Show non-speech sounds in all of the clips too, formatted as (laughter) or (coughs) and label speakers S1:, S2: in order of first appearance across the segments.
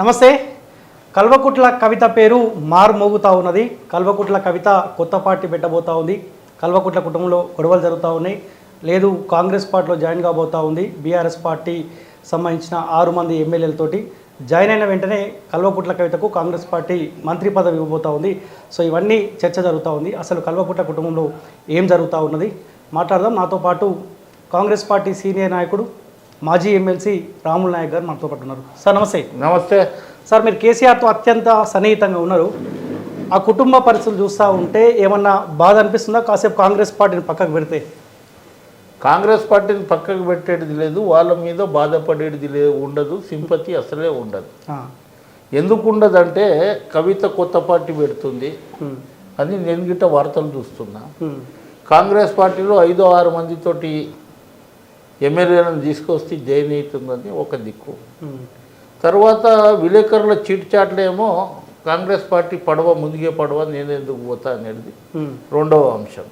S1: నమస్తే. కల్వకుట్ల కవిత పేరు మారుమోగుతూ ఉన్నది. కల్వకుట్ల కవిత కొత్త పార్టీ పెట్టబోతా ఉంది. కల్వకుట్ల కుటుంబంలో గొడవలు జరుగుతూ ఉన్నాయి. లేదు కాంగ్రెస్ పార్టీలో జాయిన్ కాబోతూ ఉంది. బీఆర్ఎస్ పార్టీ సంబంధించిన ఆరు మంది ఎమ్మెల్యేలతోటి. జాయిన్ అయిన వెంటనే కల్వకుట్ల కవితకు కాంగ్రెస్ పార్టీ మంత్రి పదవి ఇవ్వబోతూ ఉంది. సో ఇవన్నీ చర్చ జరుగుతూ ఉంది. అసలు కల్వకుట్ల కుటుంబంలో ఏం జరుగుతూ ఉన్నది? మాట్లాడదాం. నాతో పాటు కాంగ్రెస్ పార్టీ సీనియర్ నాయకుడు మాజీ ఎమ్మెల్సీ రాముల్ నాయక్ గారు మనతో పాటు ఉన్నారు. సార్ నమస్తే.
S2: నమస్తే.
S1: సార్ మీరు కేసీఆర్తో అత్యంత సన్నిహితంగా ఉన్నారు. ఆ కుటుంబ పరిస్థితులు చూస్తూ ఉంటే ఏమన్నా బాధ అనిపిస్తుందా? కాసేపు కాంగ్రెస్ పార్టీని పక్కకు పెడితే.
S2: కాంగ్రెస్ పార్టీని పక్కకు పెట్టేది లేదు వాళ్ళ మీద బాధపడేది లేదు ఉండదు సింపతి అసలే ఉండదు. ఎందుకు ఉండదంటే కవిత కొత్త పార్టీ పెడుతుంది అని నేను గిట్ట వార్తలు చూస్తున్నా. కాంగ్రెస్ పార్టీలో ఐదో ఆరు మందితోటి ఎమ్మెల్యేలను తీసుకొస్తే జైన్ అవుతుందని ఒక దిక్కు.
S1: ఉమ్,
S2: తర్వాత విలేకరుల చీట్ చాట్లేమో కాంగ్రెస్ పార్టీ పడవ ముదిగే పడవ నేను ఎందుకు పోతా అనేది
S1: ఉమ్,
S2: రెండవ అంశం.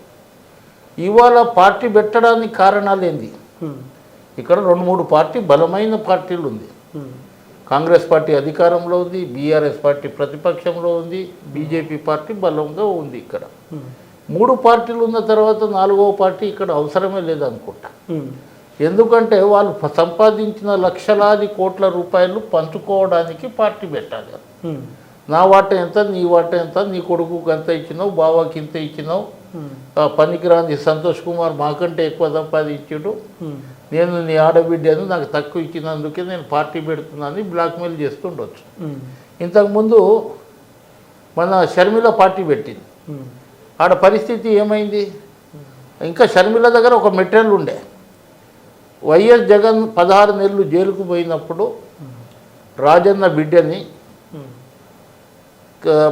S2: ఇవాళ పార్టీ పెట్టడానికి కారణాలు ఏంది?
S1: ఉమ్,
S2: ఇక్కడ రెండు మూడు పార్టీ బలమైన పార్టీలు ఉంది. కాంగ్రెస్ పార్టీ అధికారంలో ఉంది బీఆర్ఎస్ పార్టీ ప్రతిపక్షంలో ఉంది బీజేపీ పార్టీ బలంగా ఉంది ఇక్కడ. మూడు పార్టీలు ఉన్న తర్వాత నాలుగవ పార్టీ ఇక్కడ అవసరమే లేదనుకుంటా. ఎందుకంటే వాళ్ళు సంపాదించిన లక్షలాది కోట్ల రూపాయలు పంచుకోవడానికి పార్టీ పెట్టాలి. నా వాట ఎంత నీ వాట ఎంత నీ కొడుకుకి ఎంత ఇచ్చినావు బావాకి ఇంత ఇచ్చినావు? పనికిరాని సంతోష్ కుమార్ మాకంటే ఎక్కువ సంపాదించాడు. నేను నీ ఆడబిడ్డను నాకు తక్కువ ఇచ్చినందుకే నేను పార్టీ పెడుతున్నాను బ్లాక్మెయిల్ చేస్తుండొచ్చు. ఇంతకుముందు మన షర్మిల పార్టీ పెట్టింది. ఆడ పరిస్థితి ఏమైంది? ఇంకా షర్మిల దగ్గర ఒక మెటీరియల్ ఉండే. వైఎస్ జగన్ పదహారు నెలలు జైలుకు పోయినప్పుడు రాజన్న బిడ్డని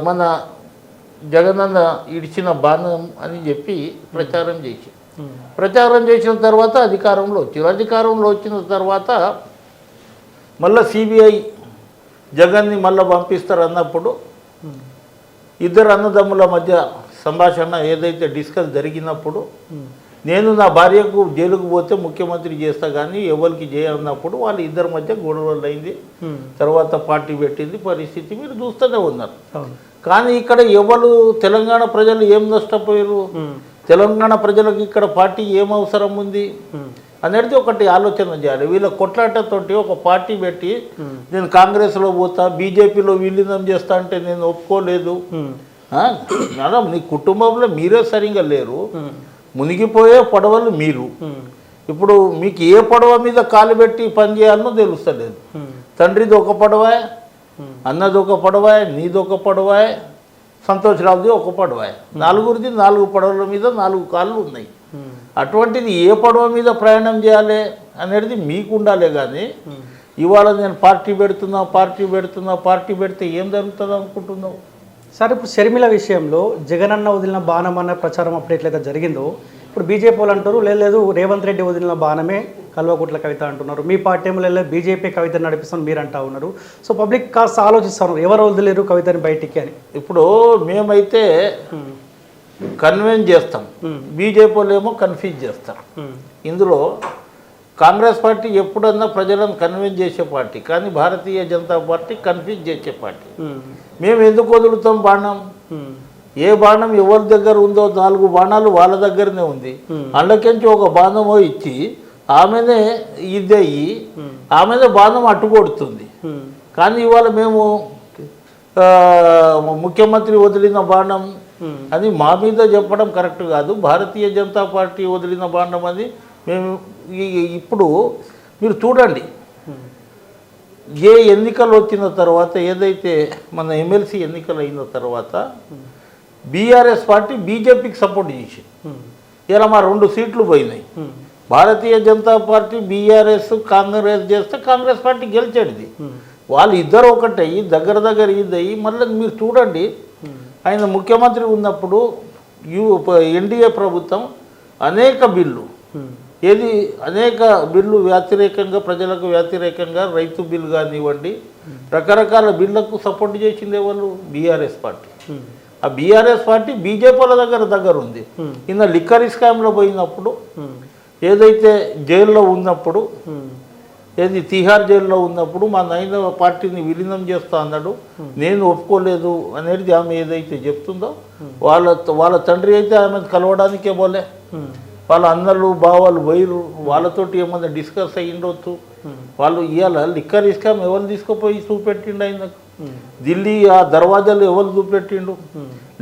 S2: మన జగనన్న ఇడిచిన బాణం అని చెప్పి ప్రచారం చేసి. ప్రచారం చేసిన తర్వాత అధికారంలో వచ్చారు. అధికారంలో వచ్చిన తర్వాత మళ్ళీ సిబిఐ జగన్ని మళ్ళీ పంపిస్తారు అన్నప్పుడు ఇద్దరు అన్నదమ్ముల మధ్య సంభాషణ ఏదైతే డిస్కస్ జరిగినప్పుడు నేను నా భార్యకు జైలుకు పోతే ముఖ్యమంత్రి చేస్తా కానీ ఎవరికి చేయన్నప్పుడు వాళ్ళ ఇద్దరి మధ్య గొడవలు అయింది తర్వాత పార్టీ పెట్టింది పరిస్థితి మీరు చూస్తూనే ఉన్నారు. కానీ ఇక్కడ ఎవరు తెలంగాణ ప్రజలు ఏం నష్టపోయారు? తెలంగాణ ప్రజలకు ఇక్కడ పార్టీ ఏం అవసరం ఉంది? అనేది ఒకటి ఆలోచన చేయాలి. వీళ్ళ కొట్లాటతోటి ఒక పార్టీ పెట్టి నేను కాంగ్రెస్లో పోతా బీజేపీలో విలీనం చేస్తా అంటే నేను ఒప్పుకోలేదు? మేడం నీ కుటుంబంలో మీరే సరిగా లేరు. మునిగిపోయే పడవలు మీరు. ఇప్పుడు మీకు ఏ పడవ మీద కాలు పెట్టి పని చేయాలనో తెలుస్తలేదు. తండ్రిది ఒక పడవ
S1: ఉమ్,
S2: అన్నది ఒక పడవ నీది ఒక పడవ సంతోషరావుది ఒక పడవ. నలుగురిది నాలుగు పడవల మీద నాలుగు కాళ్ళు ఉన్నాయి. అటువంటిది ఏ పడవ మీద ప్రయాణం చేయాలి అనేది మీకు ఉండాలి కానీ. ఇవాళ నేను పార్టీ పెడుతున్నా పార్టీ పెడుతున్నా పార్టీ పెడితే ఏం జరుగుతుంది అనుకుంటున్నావు
S1: సార్ ఇప్పుడు షర్మిల విషయంలో జగనన్న వదిలిన బాణం అన్న ప్రచారం అప్పుడు ఎట్లయితే జరిగిందో ఇప్పుడు బీజేపీ వాళ్ళు అంటారు లేదు లేదు రేవంత్ రెడ్డి వదిలిన బాణమే కల్వకుట్ల కవిత అంటున్నారు. మీ పార్టీ ఏమో లేదు బీజేపీ కవిత నడిపిస్తాను మీరు అంటా ఉన్నారు. సో పబ్లిక్ కాస్త ఆలోచిస్తారు ఎవరు వదిలేరు కవితని బయటికి అని.
S2: ఇప్పుడు మేమైతే
S1: ఉమ్,
S2: కన్విన్స్ చేస్తాం.
S1: ఉమ్,
S2: బీజేపీ వాళ్ళు ఏమో కన్ఫ్యూజ్ చేస్తారు.
S1: ఉమ్,
S2: ఇందులో కాంగ్రెస్ పార్టీ ఎప్పుడన్నా ప్రజలను కన్విన్స్ చేసే పార్టీ కానీ భారతీయ జనతా పార్టీ కన్ఫ్యూజ్ చేసే పార్టీ. మేము ఎందుకు వదులుతాం బాణం? ఏ బాణం ఎవరి దగ్గర ఉందో నాలుగు బాణాలు వాళ్ళ దగ్గరనే ఉంది. అందులోకించి ఒక బాణమో ఇచ్చి ఆమెనే ఇదయ్యి
S1: Hmm.
S2: ఆమెనే బాణం అట్టుకొడుతుంది కానీ ఇవాళ మేము ముఖ్యమంత్రి వదిలిన బాణం అని మా మీద చెప్పడం కరెక్ట్ కాదు. భారతీయ జనతా పార్టీ వదిలిన బాండం అని మేము ఇప్పుడు మీరు చూడండి. ఏ ఎన్నికలు వచ్చిన తర్వాత ఏదైతే మన ఎమ్మెల్సీ ఎన్నికలు అయిన తర్వాత బీఆర్ఎస్ పార్టీ బీజేపీకి సపోర్ట్ చేసింది. ఇలా మా రెండు సీట్లు పోయినాయి. భారతీయ జనతా పార్టీ బీఆర్ఎస్ కాంగ్రెస్ చేస్తే కాంగ్రెస్ పార్టీ గెలిచేది వాళ్ళు ఇద్దరు ఒకటయ్యి దగ్గర దగ్గర ఇద్దయి మళ్ళీ మీరు చూడండి. ఆయన ముఖ్యమంత్రి ఉన్నప్పుడు యూ ఎన్డీఏ ప్రభుత్వం అనేక బిల్లు
S1: hmm.
S2: ఏది అనేక బిల్లు వ్యతిరేకంగా ప్రజలకు వ్యతిరేకంగా రైతు బిల్లు కానివ్వండి రకరకాల బిల్లకు సపోర్ట్ చేసింది వాళ్ళు బీఆర్ఎస్ పార్టీ. ఆ బీఆర్ఎస్ పార్టీ బీజేపీల దగ్గర దగ్గర ఉంది నిన్న లిక్కర్ స్కామ్లో పోయినప్పుడు
S1: ఉమ్,
S2: ఏదైతే జైల్లో ఉన్నప్పుడు
S1: ఉమ్,
S2: ఏది తిహార్ జైల్లో ఉన్నప్పుడు మా నాయన పార్టీని విలీనం చేస్తా అన్నాడు నేను ఒప్పుకోలేదు అనేది ఆమె ఏదైతే చెప్తుందో వాళ్ళ వాళ్ళ తండ్రి అయితే ఆమె కలవడానికే పోలే. వాళ్ళ అన్నలు బావాలు వైరు వాళ్ళతోటి ఏమన్నా డిస్కస్ అయ్యిండొచ్చు వాళ్ళు ఇవాళ లిక్కర్ ఇస్కాం ఎవరు తీసుకుపోయి చూపెట్టిండు ఆయనకు ఢిల్లీ ఆ దర్వాజాలు ఎవరు చూపెట్టిండు?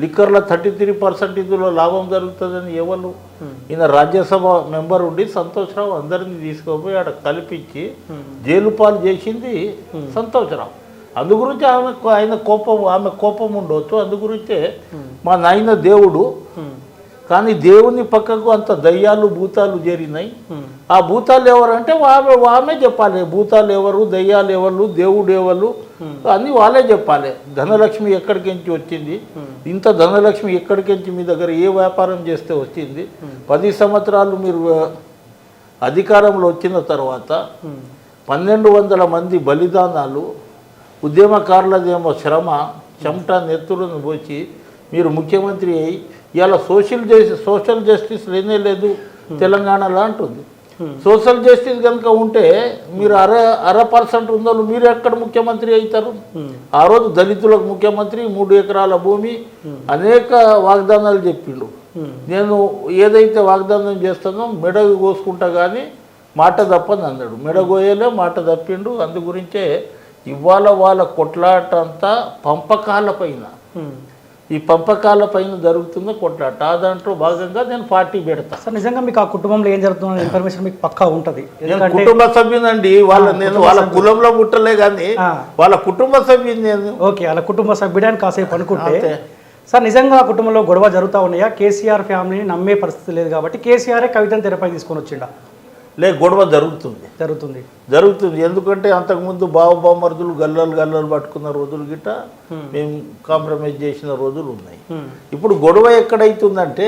S2: లిక్కర్లో థర్టీ త్రీ పర్సెంట్ ఇందులో లాభం జరుగుతుందని ఎవరు? ఈయన రాజ్యసభ మెంబర్ ఉండి సంతోష్రావు అందరినీ తీసుకుపోయి ఆడ కల్పించి జైలు పాలు చేసింది సంతోషరావు. అందు గురించి ఆమె ఆయన కోపం ఆమె కోపం ఉండవచ్చు అందు గురించే మా నాయన దేవుడు కానీ దేవుని పక్కకు అంత దయ్యాలు భూతాలు చేరినాయి. ఆ భూతాలు ఎవరంటే ఆమె ఆమె చెప్పాలి. భూతాలు ఎవరు దయ్యాలు ఎవరు దేవుడు ఎవరు అని వాళ్ళే చెప్పాలి. ధనలక్ష్మి ఎక్కడికించి వచ్చింది? ఇంత ధనలక్ష్మి ఎక్కడికించి మీ దగ్గర ఏ వ్యాపారం చేస్తే వచ్చింది? పది సంవత్సరాలు మీరు అధికారంలో వచ్చిన తర్వాత పన్నెండు వందల మంది బలిదానాలు ఉద్యమకారులదేమో శ్రమ చెమట నెత్తులను పోచి మీరు ముఖ్యమంత్రి అయి ఇవాళ సోషల్ జస్టిస్ సోషల్ జస్టిస్ లేనే లేదు. తెలంగాణలో అంటుంది. సోషల్ జస్టిస్ కనుక ఉంటే మీరు అర అర పర్సెంట్ ఉందో మీరు ఎక్కడ ముఖ్యమంత్రి అవుతారు?
S1: ఉమ్,
S2: ఆ రోజు దళితులకు ముఖ్యమంత్రి మూడు ఎకరాల భూమి అనేక వాగ్దానాలు చెప్పిండు నేను ఏదైతే వాగ్దానం చేస్తానో మెడ కోసుకుంటా కానీ మాట తప్పని అన్నాడు. మెడ కోయలే మాట తప్పిండు. అందు గురించే ఇవాళ వాళ్ళ కొట్లాట అంతా పంపకాల పైన. ఈ పంపకాల పైన జరుగుతున్న కొట్లాట ఆ దాంట్లో భాగంగా నేను పార్టీ పెడతా.
S1: సార్ నిజంగా మీకు ఆ కుటుంబంలో ఏం జరుగుతుందో ఇన్ఫర్మేషన్ మీకు పక్కా ఉంటుంది.
S2: కుటుంబ సభ్యునండి. వాళ్ళ నేను వాళ్ళ కులంలో పుట్టలే కానీ. వాళ్ళ కుటుంబ సభ్యుని నేను
S1: ఓకే అలా కుటుంబ సభ్యుడానికి కాసేపు అనుకుంటే. సార్ నిజంగా ఆ కుటుంబంలో గొడవ జరుగుతూ ఉన్నాయా? కేసీఆర్ ఫ్యామిలీని నమ్మే పరిస్థితి లేదు కాబట్టి కేసీఆరే కవితను తెరపై తీసుకొని వచ్చిండా?
S2: లే గొడవ జరుగుతుంది.
S1: జరుగుతుంది.
S2: జరుగుతుంది. ఎందుకంటే అంతకుముందు బావ బామర్దులు గల్లలు గల్లలు పట్టుకున్న రోజులు గిట్ట మేము కాంప్రమైజ్ చేసిన రోజులు ఉన్నాయి. ఇప్పుడు గొడవ ఎక్కడైతుందంటే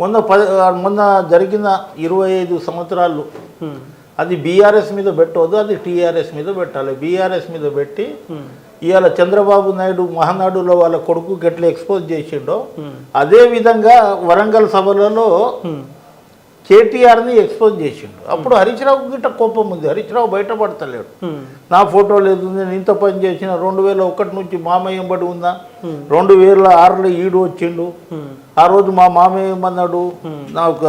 S2: మొన్న పది మొన్న జరిగిన ఇరవై ఐదు సంవత్సరాలు అది బీఆర్ఎస్ మీద పెట్టవద్దు అది టీఆర్ఎస్ మీద పెట్టాలి. బీఆర్ఎస్ మీద పెట్టి ఇవాళ చంద్రబాబు నాయుడు మహానాడులో వాళ్ళ కొడుకు ఎట్లా ఎక్స్పోజ్ చేసిండో అదే విధంగా వరంగల్ సభలలో కేటీఆర్ని ఎక్స్పోజ్ చేసిండు. అప్పుడు హరీష్ రావు గిట్ట కోపం ఉంది. హరీష్ రావు బయటపడతలేడు నా ఫోటో లేదు నేను ఇంత పని చేసిన రెండు వేల ఒకటి నుంచి మామయ్య బడి ఉందా? రెండు వేల ఆరులో ఈడు వచ్చిండు. ఆ రోజు మా మామయ్య ఏమన్నాడు? నా ఒక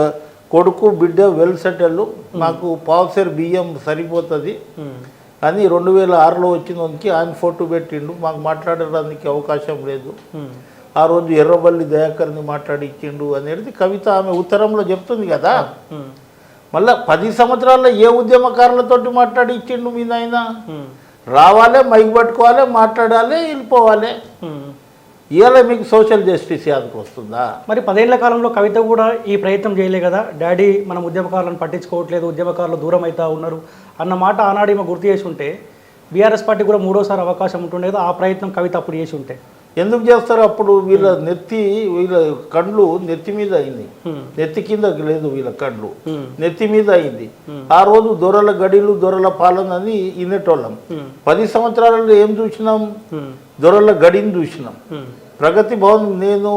S2: కొడుకు బిడ్డ వెల్ సెటిల్ నాకు పావుసేరు బియ్యం సరిపోతుంది. అని రెండు వేల ఆరులో వచ్చినందుకు ఆయన ఫోటో పెట్టిండు. మాకు మాట్లాడడానికి అవకాశం లేదు. ఆ రోజు ఎర్రబల్లి దయాకర్ని మాట్లాడి ఇచ్చిండు అనేది కవిత ఆమె ఉత్తరంలో చెప్తుంది కదా. మళ్ళా పది సంవత్సరాల్లో ఏ ఉద్యమకారులతోటి మాట్లాడి ఇచ్చిండు మీ నాయన? రావాలి మైక్ పట్టుకోవాలి మాట్లాడాలి వెళ్ళిపోవాలి. ఇవాళ మీకు సోషల్ జస్టిస్ యాదకు వస్తుందా?
S1: మరి పదేళ్ళ కాలంలో కవిత కూడా ఈ ప్రయత్నం చేయలే కదా. డాడీ మనం ఉద్యమకారులను పట్టించుకోవట్లేదు ఉద్యమకారులు దూరం అవుతా ఉన్నారు అన్న మాట ఆనాడు ఈమె గుర్తు చేసి ఉంటే బీఆర్ఎస్ పార్టీ కూడా మూడోసారి అవకాశం ఉంటుండే కదా ఆ ప్రయత్నం కవిత అప్పుడు చేసి ఉంటే.
S2: ఎందుకు చేస్తారు అప్పుడు వీళ్ళ నెత్తి వీళ్ళ కండ్లు నెత్తి మీద అయింది.
S1: ఉమ్,
S2: నెత్తి కిందకి లేదు వీళ్ళ కండ్లు.
S1: ఉమ్,
S2: నెత్తి మీద అయింది. ఆ రోజు దొరల గడిలు దొరల పాలన అని ఇనేటోళ్ళం పది సంవత్సరాలలో ఏం చూసినాం? దొరల గడిని చూసినాం. ప్రగతి భవన్ నేను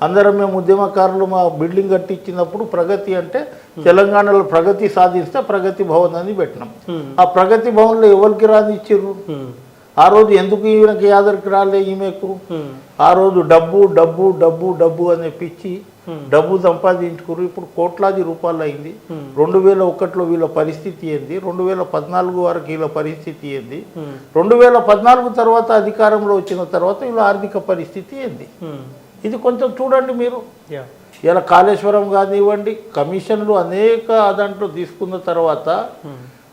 S2: అందరం మేము ఉద్యమకారులు మా బిల్డింగ్ కట్టించినప్పుడు ప్రగతి అంటే తెలంగాణలో ప్రగతి సాధిస్తే ప్రగతి భవన్ అని పెట్టినాం. ఆ ప్రగతి భవన్లో ఎవరికి రానిచ్చిర్రు ఆ రోజు ఎందుకు ఈయనకి యాదరికి రాలే ఈమెకు? ఆ రోజు డబ్బు డబ్బు డబ్బు డబ్బు అనే పిచ్చి డబ్బు సంపాదించుకురు ఇప్పుడు కోట్లాది రూపాయలు అయింది. రెండు వేల ఒకటిలో వీళ్ళ పరిస్థితి ఏంది? రెండు వేల పద్నాలుగు వరకు వీళ్ళ పరిస్థితి ఏంది? రెండు వేల పద్నాలుగు తర్వాత అధికారంలో వచ్చిన తర్వాత వీళ్ళ ఆర్థిక పరిస్థితి ఏంది? ఇది కొంచెం చూడండి మీరు. ఇలా కాళేశ్వరం కానివ్వండి కమిషన్లు అనేక దాంట్లో తీసుకున్న తర్వాత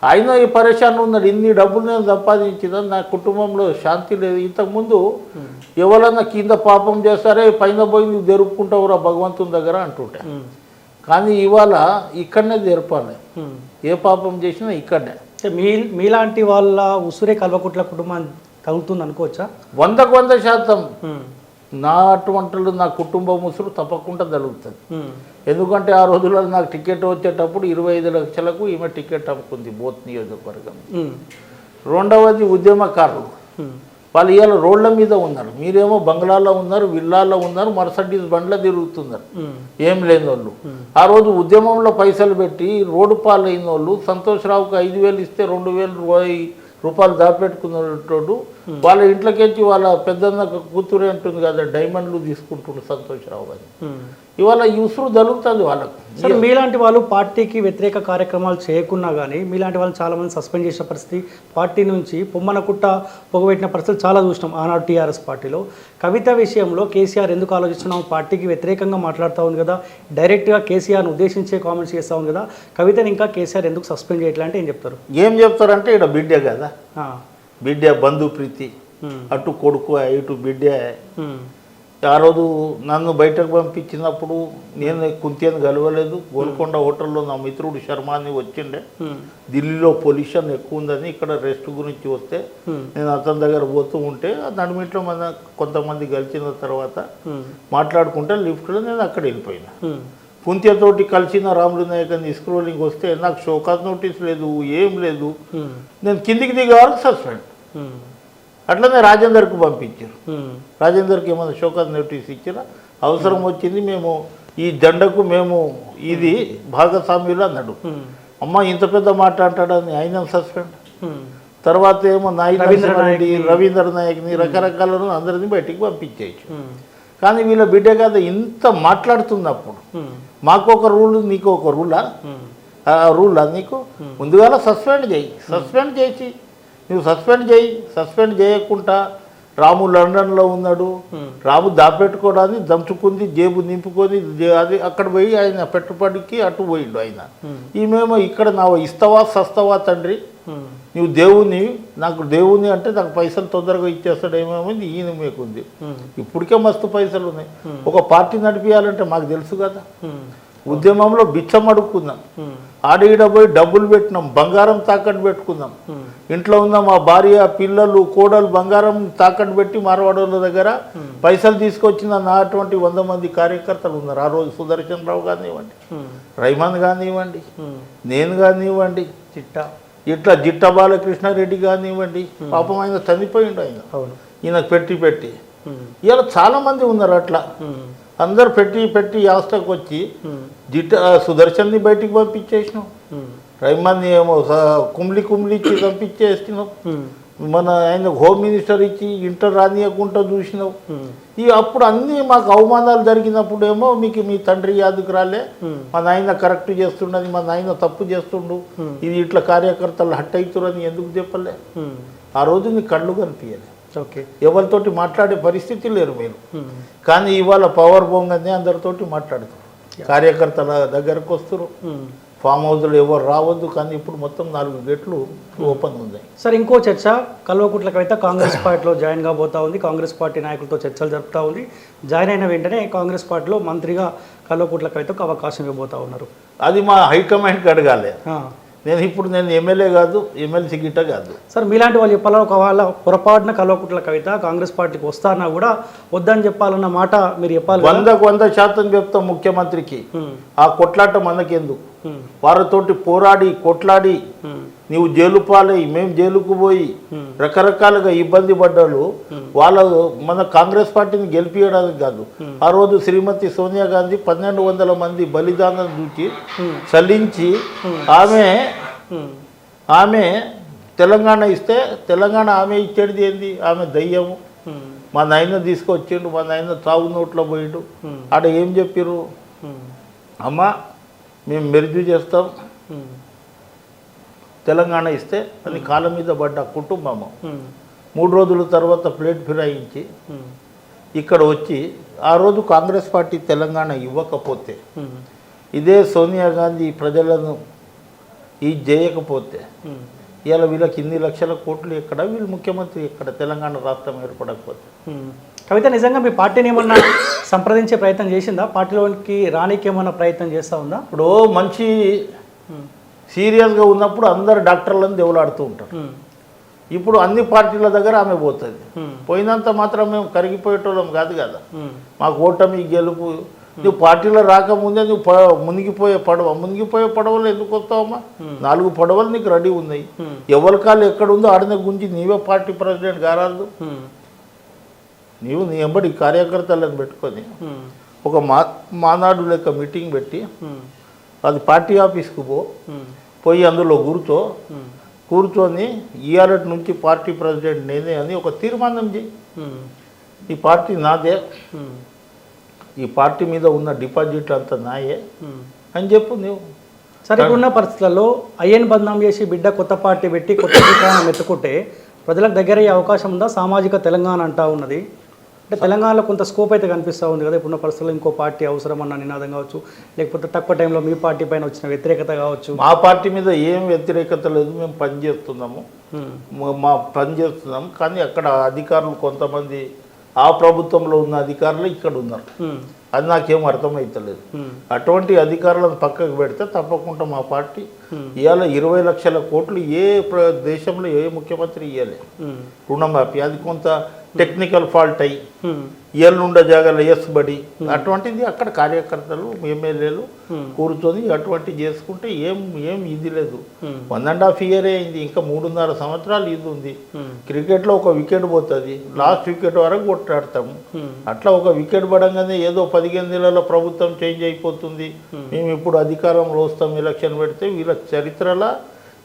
S2: ఆయన ఈ పరేషాన్ ఉన్నాడు ఇన్ని డబ్బులు నేను సంపాదించిన నా కుటుంబంలో శాంతి లేదు. ఇంతకుముందు ఎవరన్నా కింద పాపం చేస్తారే పైన పోయి నువ్వు జరుపుకుంటావురా భగవంతుని దగ్గర అంటుంటే. కానీ ఇవాళ ఇక్కడనే జరపాలి. ఏ పాపం చేసినా ఇక్కడనే.
S1: మీ మీలాంటి వాళ్ళ ఉసురే కల్వకుట్ల కుటుంబం తగులుతుంది అనుకోవచ్చా?
S2: వందకు వంద శాతం. నా అటువంటిలు నా కుటుంబ ముసురు తప్పకుండా జరుగుతుంది. ఎందుకంటే ఆ రోజుల్లో నాకు టికెట్ వచ్చేటప్పుడు ఇరవై ఐదు లక్షలకు ఈమె టికెట్ అమ్ముకుంది బోత్ నియోజకవర్గం. రెండవది ఉద్యమకారులు. వాళ్ళు ఇవాళ రోడ్ల మీద ఉన్నారు. మీరేమో బంగ్లాలో ఉన్నారు విల్లాల్లో ఉన్నారు మర్సడీస్ బండ్లో తిరుగుతున్నారు. ఏం లేని వాళ్ళు. ఆ రోజు ఉద్యమంలో పైసలు పెట్టి రోడ్డు పాలైన వాళ్ళు సంతోష్రావుకి ఐదు వేలు ఇస్తే రెండు వేలు రూపాయి- రూపాయలు దాపెట్టుకున్నట్టు వాళ్ళ ఇంట్లోకెళ్ళి వాళ్ళ పెద్దన్న కూతురే ఉంటుంది కదా డైమండ్లు తీసుకుంటుండ్రు సంతోష్రావు అని
S1: ఉమ్.
S2: ఇవాళ ఈ ఉసురు జరుగుతుంది వాళ్ళకు.
S1: సరే మీలాంటి వాళ్ళు పార్టీకి వ్యతిరేక కార్యక్రమాలు చేయకున్నా కానీ మీలాంటి వాళ్ళు చాలా మంది సస్పెండ్ చేసిన పరిస్థితి పార్టీ నుంచి పొమ్మన కుట్ట పొగబెట్టిన పరిస్థితులు చాలా చూసినాం ఆనాడు టీఆర్ఎస్ పార్టీలో. కవిత విషయంలో కేసీఆర్ ఎందుకు ఆలోచిస్తున్నాం? పార్టీకి వ్యతిరేకంగా మాట్లాడుతూ ఉంది కదా. డైరెక్ట్గా కేసీఆర్ను ఉద్దేశించే కామెంట్స్ చేస్తూ ఉంది కదా. కవితని ఇంకా కేసీఆర్ ఎందుకు సస్పెండ్ చేయట్లే అంటే ఏం చెప్తారు?
S2: ఏం చెప్తారంటే ఇక్కడ బిడ్డ కదా. బిడ్డ బంధు ప్రీతి. అటు కొడుకు ఇటు బిడ్డ. ఆ రోజు నన్ను బయటకు పంపించినప్పుడు నేను కుంతిని కలవలేదు. గోల్కొండ హోటల్లో నా మిత్రుడు శర్మాని వచ్చిండే.
S1: ఉమ్,
S2: ఢిల్లీలో పొల్యూషన్ ఎక్కువ ఉందని ఇక్కడ రెస్ట్ గురించి వస్తే నేను అతని దగ్గర పోతూ ఉంటే ఆ నడిమిట్లో మన కొంతమంది కలిసిన తర్వాత మాట్లాడుకుంటే లిఫ్ట్లో నేను అక్కడ వెళ్ళిపోయినా.
S1: ఉమ్,
S2: కుంత్యతోటి కలిసిన రాములు నాయకని స్క్రోలింగ్ వస్తే నాకు షోకాస్ నోటీస్ లేదు ఏం లేదు. నేను కిందికి దిగే వరకు సస్పెండ్ అట్లనే రాజేందర్కు పంపించారు. రాజేందర్కి ఏమైనా షోకాస్ నోటీస్ ఇచ్చినా అవసరం వచ్చింది మేము ఈ జెండకు మేము ఇది భాగస్వామ్యులు అన్నాడు. అమ్మ ఇంత పెద్ద మాట అంటాడని ఆయన సస్పెండ్. తర్వాత ఏమో నాయి
S1: రవీంద్ర నాయక్ని.
S2: రకరకాలను అందరిని బయటికి పంపించేయచ్చు. కానీ వీళ్ళ బిడ్డ కదా ఇంత మాట్లాడుతున్నప్పుడు మాకు ఒక రూల్ నీకు ఒక రూలా రూలా నీకు? ముందుగాల సస్పెండ్ చేయి సస్పెండ్ చేసి నువ్వు సస్పెండ్ చేయి సస్పెండ్ చేయకుండా రాము లండన్లో ఉన్నాడు. రాము దాపెట్టుకోవడానికి దంచుకుంది జేబు నింపుకొని అది అక్కడ పోయి ఆయన పెట్టుబడికి అటు పోయిండు ఆయన. ఈమెమో ఇక్కడ నా ఇస్తావా సస్తావా తండ్రి. నువ్వు దేవుని నాకు దేవుని అంటే నాకు పైసలు తొందరగా ఇచ్చేస్తాడేమో అని ఈయన మీకుంది. ఇప్పటికే మస్తు పైసలు ఉన్నాయి ఒక పార్టీ నడిపించాలంటే మాకు తెలుసు కదా. ఉద్యమంలో బిచ్చం అడుక్కున్నాం
S1: ఉమ్,
S2: ఆడీడ పోయి డబ్బులు పెట్టినాం బంగారం తాకట్టు పెట్టుకున్నాం
S1: ఉమ్,
S2: ఇంట్లో ఉన్న మా భార్య పిల్లలు కోడలు బంగారం తాకట్టు పెట్టి మార్వాడోళ్ళ దగ్గర పైసలు తీసుకొచ్చిన నా అటువంటి వంద మంది కార్యకర్తలు ఉన్నారు. ఆ రోజు సుదర్శన్ రావు కానివ్వండి రైమాన్ కానివ్వండి నేను కానివ్వండి
S1: చిట్టా.
S2: ఇట్లా జిట్ట బాలకృష్ణారెడ్డి కానివ్వండి పాపం ఆయన చనిపోయిండు ఆయన. ఈయనకు పెట్టి పెట్టి. ఇలా చాలా మంది ఉన్నారు అట్లా. అందరు పెట్టి పెట్టి వ్యవస్థకు వచ్చి జిట్ట సుదర్శన్ని బయటికి పంపించేసినాం. రైమాన్ని ఏమో కుమ్లి కుమ్లి ఇచ్చి పంపించేసినాం. మన ఆయన హోమ్ మినిస్టర్ ఇచ్చి ఇంటర్ రానియకుండా చూసినావు ఈ అప్పుడు అన్నీ మాకు అవమానాలు జరిగినప్పుడు ఏమో మీకు మీ తండ్రి యాదుకు రాలే. మా నాయన కరెక్ట్ చేస్తుండని మా నాయన తప్పు చేస్తుండు. ఇది ఇట్లా కార్యకర్తలు హట్ అవుతారని ఎందుకు చెప్పలే? ఆ రోజు నీ కళ్ళు కనిపించలే
S1: ఓకే
S2: ఎవరితోటి మాట్లాడే పరిస్థితి లేరు మీరు. కానీ ఇవాళ పవర్ బొంగనే అందరితోటి మాట్లాడుతారు. కార్యకర్తల దగ్గరకు వస్తారు. ఫామ్ హౌస్లో ఎవరు రావద్దు కానీ ఇప్పుడు మొత్తం నాలుగు గేట్లు ఓపెన్ ఉన్నాయి.
S1: సార్ ఇంకో చర్చ కల్వకుట్ల కవిత కాంగ్రెస్ పార్టీలో జాయిన్ కాబోతా ఉంది. కాంగ్రెస్ పార్టీ నాయకులతో చర్చలు జరుపుతూ ఉంది. జాయిన్ అయిన వెంటనే కాంగ్రెస్ పార్టీలో మంత్రిగా కల్వకుట్ల కవితకు అవకాశం ఇవ్వబోతా ఉన్నారు.
S2: అది మా హైకమాండ్కి అడగాలి. నేను ఇప్పుడు నేను ఎమ్మెల్యే కాదు ఎమ్మెల్సీ గిట్ట కాదు.
S1: సార్ మీలాంటి వాళ్ళు చెప్పాలా ఒకవేళ పొరపాటున కల్వకుట్ల కవిత కాంగ్రెస్ పార్టీకి వస్తారన్నా కూడా వద్దని చెప్పాలన్న మాట మీరు చెప్పాలి?
S2: వందకు వంద శాతం చెప్తాం ముఖ్యమంత్రికి. ఆ కొట్లాట మనకెందుకు? వారితోటి పోరాడి కొట్లాడి నీవు జైలు పాలై మేము జైలుకు పోయి. రకరకాలుగా ఇబ్బంది పడ్డారు వాళ్ళ మన కాంగ్రెస్ పార్టీని గెలిపించడానికి కాదు. ఆ రోజు శ్రీమతి సోనియా గాంధీ పన్నెండు వందల మంది బలిదానం చూచి. చలించి ఆమె ఆమె తెలంగాణ ఇస్తే తెలంగాణ ఆమె ఇచ్చేది ఏంది? ఆమె దయ్యము. మా నాయన తీసుకొచ్చిండు మా నాయన తాగు నోట్లో పోయిండు. ఆడ ఏం చెప్పిర్రు? అమ్మ మేము మెరుజు చేస్తాం. తెలంగాణ ఇస్తే అది కాళ్ళ మీద పడ్డ కుటుంబము. మూడు రోజుల తర్వాత ప్లేట్ ఫిరాయించి ఇక్కడ వచ్చి ఆ రోజు కాంగ్రెస్ పార్టీ తెలంగాణ ఇవ్వకపోతే ఇదే సోనియా గాంధీ ప్రజలను ఇది చేయకపోతే. ఇవాళ వీళ్ళకి ఇన్ని లక్షల కోట్లు ఎక్కడ వీళ్ళు ముఖ్యమంత్రి ఎక్కడ తెలంగాణ రాష్ట్రం ఏర్పడకపోతే.
S1: కవిత నిజంగా మీ పార్టీని ఏమన్నా సంప్రదించే ప్రయత్నం చేసిందా? పార్టీలోకి రానికి ఏమన్నా ప్రయత్నం చేస్తూ ఉందా?
S2: ఇప్పుడు మంచి సీరియస్గా ఉన్నప్పుడు అందరు డాక్టర్లను దేవులాడుతూ ఉంటారు. ఇప్పుడు అన్ని పార్టీల దగ్గర ఆమె పోతుంది. పోయినంత మాత్రం మేము కరిగిపోయేటోళ్ళం కాదు కదా. మాకు ఓటమి గెలుపు. నువ్వు పార్టీలో రాకముందే నువ్వు మునిగిపోయే పడవ. మునిగిపోయే పడవలు ఎందుకు వస్తావమ్మా? నాలుగు పడవలు నీకు రెడీ ఉన్నాయి. ఎవరి కాళ్ళు ఎక్కడ ఉందో ఆడిన గురించి నీవే పార్టీ ప్రెసిడెంట్ కారాదు నీవు నీ ఎంబడి కార్యకర్తలను పెట్టుకొని ఒక మా మానాడు లెక్క మీటింగ్ పెట్టి అది పార్టీ ఆఫీస్కి పో. పోయి అందులో కూర్చో. కూర్చొని ఇవాళ నుంచి పార్టీ ప్రెసిడెంట్ నేనే అని ఒక తీర్మానం చేయి. ఈ పార్టీ నాదే. ఈ పార్టీ మీద ఉన్న డిపాజిట్ అంతా నాయే. అని చెప్పు నువ్వు
S1: సరే ఇప్పుడున్న పరిస్థితులలో అయ్యన్ బదనాం చేసి బిడ్డ కొత్త పార్టీ పెట్టి కొత్త దుకాణం ఎత్తుకుంటే ప్రజలకు దగ్గర అయ్యే అవకాశం ఉందా? సామాజిక తెలంగాణ అంటా ఉన్నది. అంటే తెలంగాణలో కొంత స్కోప్ అయితే కనిపిస్తూ ఉంది కదా. ఇప్పుడున్న పరిస్థితుల్లో ఇంకో పార్టీ అవసరం అన్న నినాదం కావచ్చు లేకపోతే తక్కువ టైంలో మీ పార్టీ పైన వచ్చిన వ్యతిరేకత కావచ్చు.
S2: మా పార్టీ మీద ఏం వ్యతిరేకత లేదు మేము పని చేస్తున్నాము.
S1: ఉమ్,
S2: మా- పని చేస్తున్నాం కానీ అక్కడ అధికారులు కొంతమంది ఆ ప్రభుత్వంలో ఉన్న అధికారులు ఇక్కడ ఉన్నారు.
S1: ఉమ్,
S2: అది నాకేం అర్థమవుతలేదు
S1: ఉమ్,
S2: అటువంటి అధికారులను పక్కకు పెడితే తప్పకుండా మా పార్టీ
S1: Hmm.
S2: ఇవాళ ఇరవై లక్షల కోట్లు ఏ దేశంలో ఏ ముఖ్యమంత్రి ఇవ్వలే రుణమాఫీ అది కొంత టెక్నికల్ ఫాల్ట్ అయ్యి ఇయ్యలుండ జాగాలో ఎస్ బడి అటువంటిది అక్కడ కార్యకర్తలు ఎమ్మెల్యేలు. కూర్చొని అటువంటి చేసుకుంటే ఏం ఏం ఇది లేదు. వన్ అండ్ హాఫ్ ఇయరే అయింది ఇంకా మూడున్నర సంవత్సరాలు ఇది ఉంది. క్రికెట్లో ఒక వికెట్ పోతుంది లాస్ట్ వికెట్ వరకు కొట్టాడతాము అట్లా ఒక వికెట్ పడంగానే ఏదో పదిహేను నెలల ప్రభుత్వం చేంజ్ అయిపోతుంది. మేము ఇప్పుడు అధికారంలో వస్తాం ఎలక్షన్ పెడితే వీళ్ళ చరిత్రలో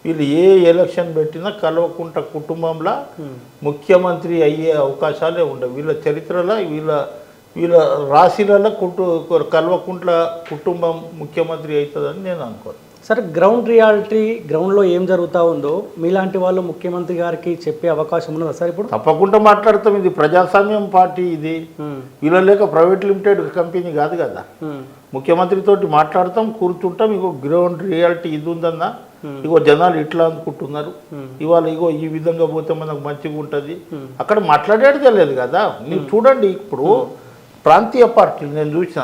S2: వీళ్ళు ఏ ఎలక్షన్ పెట్టినా కల్వకుంట కుటుంబంలో
S1: ఉమ్.
S2: ముఖ్యమంత్రి అయ్యే అవకాశాలే ఉండవు. వీళ్ళ చరిత్రలో వీళ్ళ వీళ్ళ రాశిలలో కుటు కల్వకుంట్ల కుటుంబం ముఖ్యమంత్రి అవుతుందని నేను అనుకోను.
S1: సరే గ్రౌండ్ రియాలిటీ గ్రౌండ్లో ఏం జరుగుతూ ఉందో మీలాంటి వాళ్ళు ముఖ్యమంత్రి గారికి చెప్పే అవకాశం ఉన్నదా సార్ ఇప్పుడు?
S2: తప్పకుండా మాట్లాడతాం. ఇది ప్రజాస్వామ్యం పార్టీ ఇది.
S1: ఉమ్,
S2: వీళ్ళ లేక ప్రైవేట్ లిమిటెడ్ కంపెనీ కాదు కదా.
S1: ఉమ్,
S2: ముఖ్యమంత్రితోటి మాట్లాడతాం కూర్చుంటాం. ఇగో గ్రౌండ్ రియాలిటీ ఇది ఉందన్న ఇగో జనాలు ఇట్లా అనుకుంటున్నారు. ఇవాళ ఇగో ఈ విధంగా పోతే మనకు మంచిగా ఉంటుంది. అక్కడ మాట్లాడేది తెలియదు కదా. మీరు చూడండి ఇప్పుడు ప్రాంతీయ పార్టీలు నేను చూసిన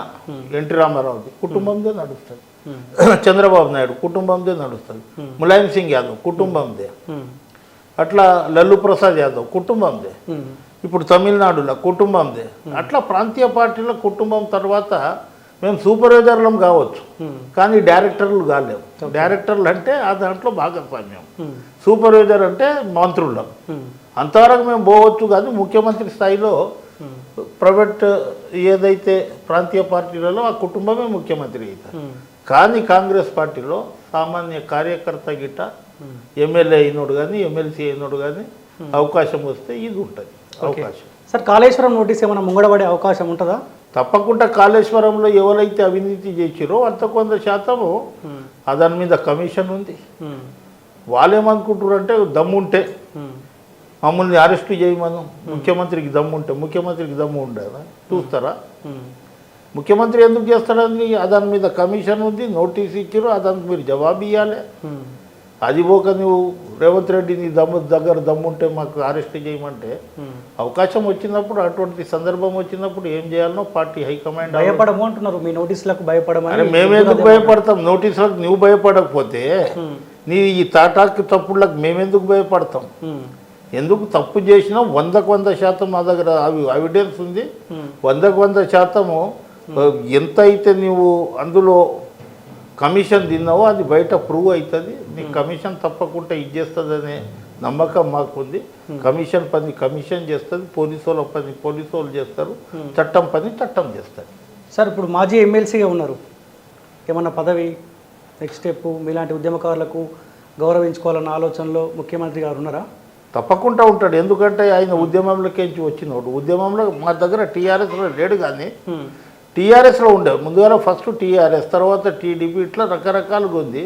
S2: ఎన్టీ రామారావుది కుటుంబందే నడుస్తుంది. (coughs) చంద్రబాబు నాయుడు కుటుంబందే నడుస్తుంది. ములాయం సింగ్ యాదవ్ కుటుంబందే.
S1: ఉమ్,
S2: అట్లా లల్లు ప్రసాద్ యాదవ్ కుటుంబందే.
S1: ఉమ్,
S2: ఇప్పుడు తమిళనాడులో కుటుంబందే. అట్లా ప్రాంతీయ పార్టీల కుటుంబం తర్వాత మేము సూపర్వైజర్లం కావచ్చు.
S1: ఉమ్,
S2: కానీ డైరెక్టర్లు కాలేము డైరెక్టర్లు అంటే ఆ దాంట్లో భాగస్వామ్యం.
S1: ఉమ్,
S2: సూపర్వైజర్ అంటే మంత్రులం.
S1: ఉమ్,
S2: అంతవరకు మేము పోవచ్చు కానీ ముఖ్యమంత్రి స్థాయిలో ప్రైవేట్ ఏదైతే ప్రాంతీయ పార్టీలలో ఆ కుటుంబమే ముఖ్యమంత్రి అవుతారు.
S1: ఉమ్,
S2: కానీ కాంగ్రెస్ పార్టీలో సామాన్య కార్యకర్త గిట్ట. ఎమ్మెల్యే అయినోడు కానీ ఎమ్మెల్సీ అయినోడు కానీ అవకాశం వస్తే ఇది ఉంటుంది. అవకాశం.
S1: సార్ కాళేశ్వరం నోటీస్ ఏమైనా ముంగడబడే అవకాశం ఉంటుందా?
S2: తప్పకుండా కాళేశ్వరంలో ఎవరైతే అవినీతి చేసిరో అంత కొంత శాతము ఆ దాని మీద కమిషన్ ఉంది.
S1: ఉమ్,
S2: వాళ్ళేమనుకుంటారు అంటే దమ్ముంటే.
S1: ఉమ్,
S2: మమ్మల్ని అరెస్ట్ చేయమను. ముఖ్యమంత్రికి దమ్ముంటే. ముఖ్యమంత్రికి దమ్ము ఉండదా? చూస్తారా? ముఖ్యమంత్రి ఎందుకు చేస్తాడని దాని మీద కమిషన్ ఉంది నోటీస్ ఇచ్చారు దానికి మీరు జవాబు ఇవ్వాలి అది పోక నువ్వు రేవంత్ రెడ్డి నీ దమ్ము దగ్గర దమ్ముంటే మాకు అరెస్ట్ చేయమంటే
S1: ఉమ్.
S2: అవకాశం వచ్చినప్పుడు అటువంటి సందర్భం వచ్చినప్పుడు ఏం చేయాలనో పార్టీ హైకమాండ్
S1: భయపడము అంటున్నారు. మీ నోటీసులకు భయపడమని
S2: మేమెందుకు భయపడతాం? నోటీసులకు నువ్వు భయపడకపోతే
S1: ఉమ్,
S2: నీ ఈ తాటాకి తప్పులకు మేమెందుకు భయపడతాం?
S1: ఉమ్,
S2: ఎందుకు తప్పు చేసినా వందకు వంద శాతం మా దగ్గర అవి ఎవిడెన్స్ ఉంది. వందకు వంద శాతము ఎంత అయితే నువ్వు అందులో కమిషన్ తిన్నావో అది బయట ప్రూవ్ అవుతుంది. నీకు కమిషన్ తప్పకుండా ఇచ్చేస్తుందనే నమ్మకం మాకుంది. కమిషన్ పని కమిషన్ చేస్తుంది పోలీసు వాళ్ళ పని పోలీసు వాళ్ళు చేస్తారు చట్టం పని చట్టం చేస్తారు.
S1: సార్ ఇప్పుడు మాజీ ఎమ్మెల్సీగా ఉన్నారు. ఏమన్నా పదవి నెక్స్ట్ స్టెప్ మీలాంటి ఉద్యమకారులకు గౌరవించుకోవాలన్న ఆలోచనలో ముఖ్యమంత్రి గారు ఉన్నారా?
S2: తప్పకుండా ఉంటాడు. ఎందుకంటే ఆయన ఉద్యమంలోకించి వచ్చినోడు. ఉద్యమంలో మా దగ్గర టీఆర్ఎస్లో లేడు కానీ టీఆర్ఎస్లో ఉండే ముందుగా ఫస్ట్ టీఆర్ఎస్ తర్వాత టీడీపీ ఇట్లా రకరకాలుగా ఉంది.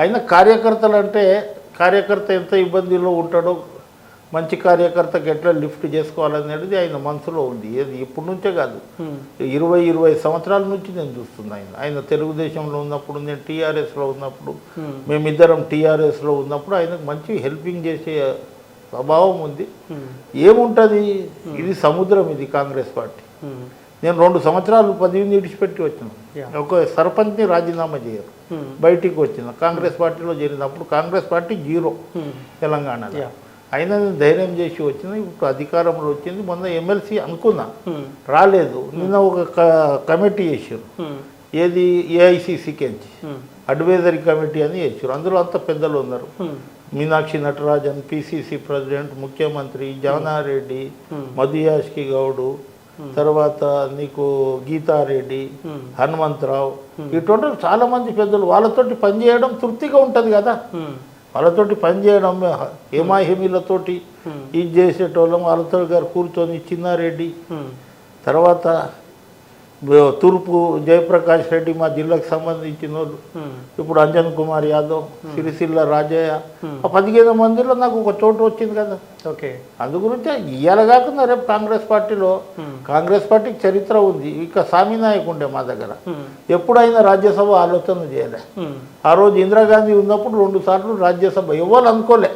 S2: ఆయన కార్యకర్తలు అంటే కార్యకర్త ఎంత ఇబ్బందిలో ఉంటాడో మంచి కార్యకర్తకి ఎట్లా లిఫ్ట్ చేసుకోవాలనేది ఆయన మనసులో ఉంది. ఏది ఇప్పటి నుంచే కాదు. ఇరవై ఇరవై సంవత్సరాల నుంచి నేను చూస్తున్నా ఆయన. ఆయన తెలుగుదేశంలో ఉన్నప్పుడు నేను టీఆర్ఎస్లో ఉన్నప్పుడు మేమిద్దరం టీఆర్ఎస్లో ఉన్నప్పుడు ఆయనకు మంచి హెల్పింగ్ చేసే స్వభావం ఉంది. ఏముంటుంది? ఇది సముద్రం ఇది కాంగ్రెస్ పార్టీ. నేను రెండు సంవత్సరాలు పదవిని విడిచిపెట్టి వచ్చిన. ఒక సర్పంచ్ని రాజీనామా చేయరు.
S1: ఉమ్,
S2: బయటికి వచ్చిన. కాంగ్రెస్ పార్టీలో చేరినప్పుడు కాంగ్రెస్ పార్టీ జీరో
S1: ఉమ్,
S2: తెలంగాణలో. అయినా నేను ధైర్యం చేసి వచ్చిన ఇప్పుడు అధికారంలో వచ్చింది. మొన్న ఎమ్మెల్సీ అనుకున్నా.
S1: ఉమ్,
S2: రాలేదు. నిన్న ఒక కమిటీ చేసారు ఏది? ఏఐసిసికి అడ్వైజరీ కమిటీ అని చేసారు అందులో అంత పెద్దలు ఉన్నారు. మీనాక్షి నటరాజన్ పిసిసి ప్రెసిడెంట్ ముఖ్యమంత్రి జానారెడ్డి
S1: Hmm.
S2: మధుయాష్కి గౌడు తర్వాత నీకు గీతారెడ్డి హనుమంతరావు ఇటువంటి చాలా మంది పెద్దలు వాళ్ళతోటి పనిచేయడం తృప్తిగా ఉంటుంది కదా. వాళ్ళతోటి పనిచేయడం హేమాహిమీలతోటి ఇది చేసేటోళ్ళం వాళ్ళతో గారు కూర్చొని చిన్నారెడ్డి. తర్వాత తూర్పు జయప్రకాష్ రెడ్డి మా జిల్లాకు సంబంధించిన వాళ్ళు. ఇప్పుడు అంజన్ కుమార్ యాదవ్ సిరిసిల్ల రాజయ్య. ఆ పదిహేను మందిలో నాకు ఒక చోటు వచ్చింది కదా.
S1: ఓకే.
S2: అందు గురించి ఇవాళ కాకుండా రేపు కాంగ్రెస్ పార్టీలో కాంగ్రెస్ పార్టీకి చరిత్ర ఉంది. ఇక స్వామినాయక్ ఉండే మా దగ్గర. ఎప్పుడైనా రాజ్యసభ ఆలోచన చేయలే. ఆ రోజు ఇందిరాగాంధీ ఉన్నప్పుడు రెండు సార్లు రాజ్యసభ ఇవ్వాలి అనుకోలే.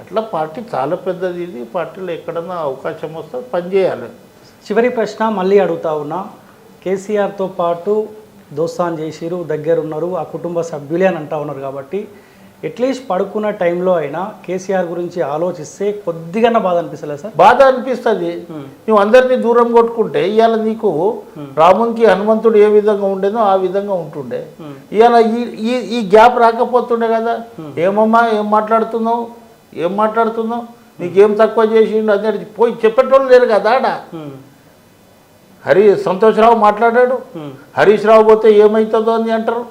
S2: అట్లా పార్టీ చాలా పెద్దది. ఇది పార్టీలో ఎక్కడన్నా అవకాశం వస్తే పనిచేయాలి
S1: చివరి ప్రశ్న మళ్ళీ అడుగుతా ఉన్నా. కేసీఆర్తో పాటు దోస్తాన్ చేసిరు దగ్గరున్నారు ఆ కుటుంబ సభ్యులే అని అంటా ఉన్నారు కాబట్టి అట్లీస్ట్ పడుకున్న టైంలో అయినా కేసీఆర్ గురించి ఆలోచిస్తే కొద్దిగా బాధ అనిపిస్తలే సార్?
S2: బాధ అనిపిస్తుంది.
S1: ఉమ్,
S2: నువ్వు అందరినీ దూరం కొట్టుకుంటే ఇవాళ నీకు రామునికి హనుమంతుడు ఏ విధంగా ఉండేనో ఆ విధంగా ఉంటుండే.
S1: ఉమ్,
S2: ఇవాళ ఈ ఈ గ్యాప్ రాకపోతుండే కదా. ఏమమ్మా ఏం మాట్లాడుతున్నావు? ఏం మాట్లాడుతున్నావు? నీకేం తక్కువ చేసిండు? అనేది పోయి చెప్పేటోళ్ళు లేరు కదా ఆడ. హరి సంతోష్రావు మాట్లాడాడు. హరీష్ రావు పోతే ఏమవుతుందో అని అంటారు.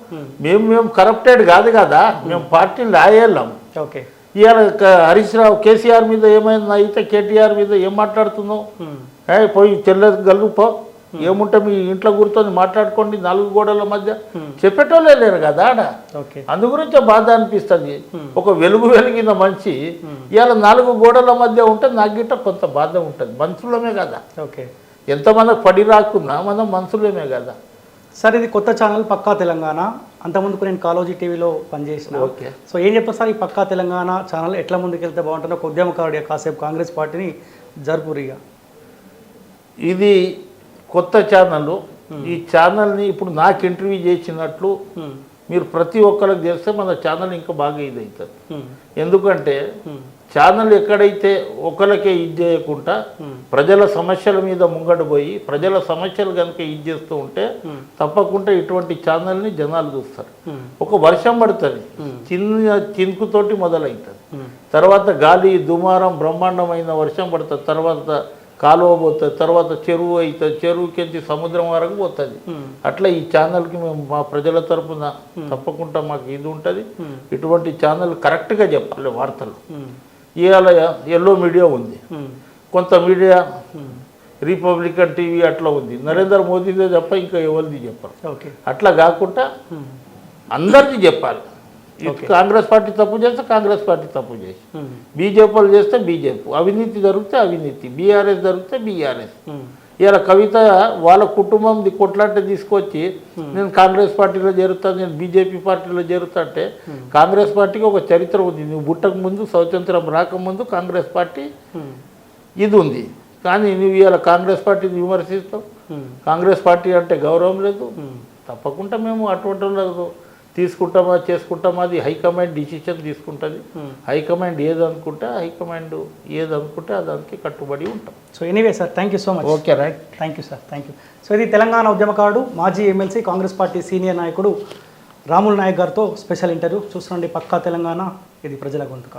S2: మేము మేము కరప్టెడ్ కాదు కదా. మేము పార్టీ లాయేళ్ళం
S1: ఓకే.
S2: ఇవాళ హరీష్ రావు కేసీఆర్ మీద ఏమైనా అయితే కేటీఆర్ మీద ఏం మాట్లాడుతున్నావు పోయి చెల్లె గలుపో ఏముంటే మీ ఇంట్లో కూర్చొని మాట్లాడుకోండి నాలుగు గోడల మధ్య. చెప్పేటోళ్ళే లేరు కదా ఆడ.
S1: ఓకే.
S2: అందు గురించే బాధ అనిపిస్తుంది. ఒక వెలుగు వెలిగిన మనిషి. ఇవాళ నాలుగు గోడల మధ్య ఉంటే నాకు గిట్ట కొంత బాధ ఉంటుంది. మనుషులమే కదా.
S1: ఓకే.
S2: ఎంతమంది పడి రాకున్నా మనం మనుషులమే కదా.
S1: సార్ ఇది కొత్త ఛానల్ పక్కా తెలంగాణ. అంతకుముందుకు నేను కాలోజీ టీవీలో పనిచేసిన.
S2: ఓకే.
S1: సో ఏం చెప్తారు సార్ ఈ పక్కా తెలంగాణ ఛానల్ ఎట్లా ముందుకెళ్తే బాగుంటుందో? ఒక ఉద్యమకారుడిగా కాసేపు కాంగ్రెస్ పార్టీని జరుపురిగా
S2: ఇది కొత్త ఛానల్. ఈ ఛానల్ని ఇప్పుడు నాకు ఇంటర్వ్యూ చేసినట్లు మీరు ప్రతి ఒక్కరికి చేస్తే మన ఛానల్ ఇంకా బాగా ఇది అవుతుంది ఎందుకంటే ఛానల్ ఎక్కడైతే ఒకరికే ఇది చేయకుండా ప్రజల సమస్యల మీద ముంగడు పోయి ప్రజల సమస్యలు కనుక ఇది చేస్తూ ఉంటే తప్పకుండా ఇటువంటి ఛానల్ని జనాలు చూస్తారు. ఒక వర్షం పడుతుంది. చిన్న చినుకుతోటి మొదలవుతుంది తర్వాత గాలి దుమారం బ్రహ్మాండమైన వర్షం పడుతుంది. తర్వాత కాలువ పోతుంది. తర్వాత చెరువు అవుతుంది చెరువుకించి సముద్రం వరకు పోతుంది. అట్లా ఈ ఛానల్కి మేము మా ప్రజల తరపున తప్పకుండా మాకు ఇది ఉంటుంది. ఇటువంటి ఛానల్ కరెక్ట్గా చెప్పాలి వార్తలు. ఇవాళ ఎల్లో మీడియా ఉంది.
S1: ఉమ్,
S2: కొంత మీడియా రిపబ్లికన్ టీవీ అట్లా ఉంది. నరేంద్ర మోదీదే తప్ప ఇంకా ఎవరిది చెప్పరు. అట్లా కాకుండా
S1: ఉమ్,
S2: అందరికీ చెప్పాలి. కాంగ్రెస్ పార్టీ తప్పు చేస్తే కాంగ్రెస్ పార్టీ తప్పు చేసి.
S1: ఉమ్,
S2: బీజేపీ చేస్తే బీజేపీ. అవినీతి జరిగితే అవినీతి. బీఆర్ఎస్ జరిగితే బీఆర్ఎస్. ఇలా కవిత వాళ్ళ కుటుంబంది కొట్లాంటి తీసుకొచ్చి నేను కాంగ్రెస్ పార్టీలో చేరుతాను నేను బీజేపీ పార్టీలో చేరుతా అంటే కాంగ్రెస్ పార్టీకి ఒక చరిత్ర ఉంది. నువ్వు పుట్టక ముందు స్వతంత్రం రాకముందు కాంగ్రెస్ పార్టీ
S1: ఉమ్,
S2: ఇది ఉంది. కానీ నువ్వు ఇవాళ కాంగ్రెస్ పార్టీని విమర్శిస్తావు. కాంగ్రెస్ పార్టీ అంటే గౌరవం లేదు. తప్పకుండా మేము అటువంటి తీసుకుంటామా చేసుకుంటామా అది హైకమాండ్ డిసిషన్ తీసుకుంటుంది.
S1: ఉమ్.
S2: హైకమాండ్ ఏది అనుకుంటే హైకమాండ్ ఏది అనుకుంటే ఆ దానికి కట్టుబడి ఉంటాం.
S1: So anyway sir thank you so much
S2: okay right
S1: thank you sir thank you so ఇది తెలంగాణ ఉద్యమకారుడు మాజీ ఎమ్మెల్సీ కాంగ్రెస్ పార్టీ సీనియర్ నాయకుడు రాముల్ నాయక్ గారితో స్పెషల్ ఇంటర్వ్యూ చూస్తుండండి పక్కా తెలంగాణ ఇది ప్రజల గొంతుక.